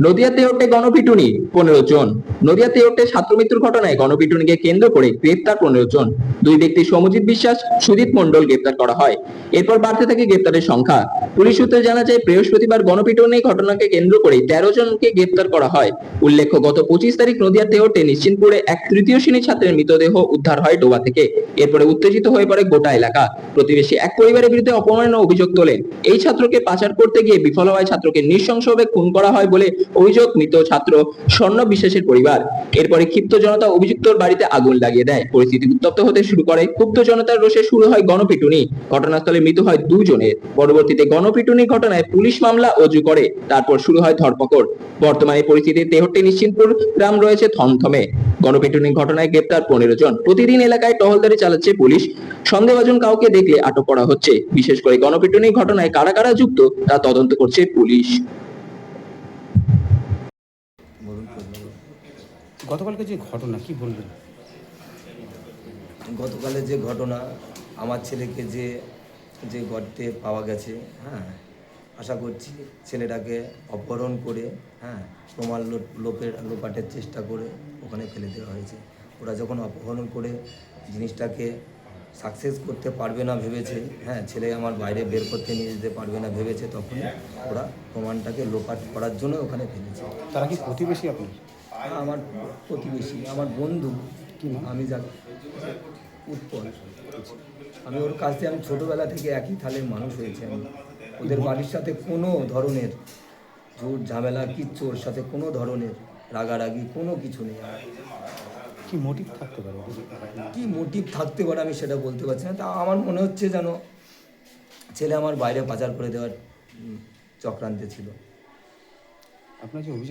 নদিয়াতে ওঠে গণপিটুনি, পনেরো জন। নদিয়াতে ওঠে ছাত্রমৃত্যুর ঘটনায় গণপিটুনিকে কেন্দ্র করে গ্রেপ্তার পনেরো জন। দুই ব্যক্তি সমজিৎ বিশ্বাস, সুদীপ মণ্ডল গ্রেপ্তার করা হয়। এরপর বাড়তে থাকে গ্রেপ্তারের সংখ্যা। পুলিশ সূত্রে জানা যায়, বৃহস্পতিবার গণপিটুনি ঘটনাকে কেন্দ্র করে তেরো জনকে গ্রেপ্তার করা হয়। উল্লেখ্য, গত পঁচিশ তারিখ নদিয়াতে ওঠে নিশ্চিন্তপুরে এক তৃতীয় শ্রেণির ছাত্রের মৃতদেহ উদ্ধার হয় ডোবা থেকে। এরপরে উত্তেজিত হয়ে পড়ে গোটা এলাকা। প্রতিবেশী এক পরিবারের বিরুদ্ধে অপমানের অভিযোগ তোলেন। এই ছাত্রকে পাচার করতে গিয়ে বিফল হওয়ায় ছাত্রকে নৃশংসভাবে খুন করা হয় বলে অভিযোগ, মৃত ছাত্র, স্বর্ণ বিশ্বাসের পরিবার। এরপরে ক্ষিপ্ত জনতা অভিযুক্তর বাড়িতে আগুন লাগিয়ে দেয়। পরিস্থিতি উত্তপ্ত হতে শুরু করে। ক্ষুব্ধ জনতার রোষে শুরু হয় গণপিটুনি। ঘটনাস্থলে মৃত হয় দুজনের। পরবর্তীতে গণপিটুনির ঘটনায় পুলিশ মামলা অজু করে। তারপর শুরু হয় ধরপকড়। বর্তমানে পরিস্থিতি তেহট্টি নিশ্চিন্তপুর গ্রাম রয়েছে থমথমে। গণপিটুনির ঘটনায় গ্রেপ্তার পনেরো জন। প্রতিদিন এলাকায় টহলদারি চালাচ্ছে পুলিশ। সন্দেহভাজন কাউকে দেখলে আটক করা হচ্ছে। বিশেষ করে গণপিটুনির ঘটনায় কারা কারা যুক্ত, তা তদন্ত করছে পুলিশ। গতকালকে যে ঘটনা কি বলবেন? গতকালে যে ঘটনা আমার ছেলেকে যে যে গর্তে পাওয়া গেছে হ্যাঁ আশা করছি ছেলেটাকে অপহরণ করে হ্যাঁ প্রমাণ লোপের লোপাটের চেষ্টা করে ওখানে ফেলে দেওয়া হয়েছে। ওরা যখন অপহরণ করে জিনিসটাকে সাকসেস করতে পারবে না ভেবেছে হ্যাঁ ছেলে আমার বাইরে বের করতে নিয়ে যেতে পারবে না ভেবেছে তখন ওরা প্রমাণটাকে লোপাট করার জন্য ওখানে ফেলেছে। তারা কি প্রতিবেশী আপনার? আমার প্রতিবেশী আমার বন্ধু কি আমি যা উৎপল। আমি ওর কাছ থেকে আমি ছোটোবেলা থেকে একই থালের মানুষ হয়েছে আমি। ওদের বাড়ির সাথে কোনো ধরনের ঝুট ঝামেলা কিচ্ছু ওর সাথে কোনো ধরনের রাগারাগি কোনো কিছু নেই। কি মোটিভ থাকতে পারে? কি মোটিভ থাকতে পারে আমি সেটা বলতে পারছি না। তা আমার মনে হচ্ছে যেন ছেলে আমার বাইরে পাচার করে দেওয়ার চক্রান্তে ছিল। আপনার যে অভিযোগ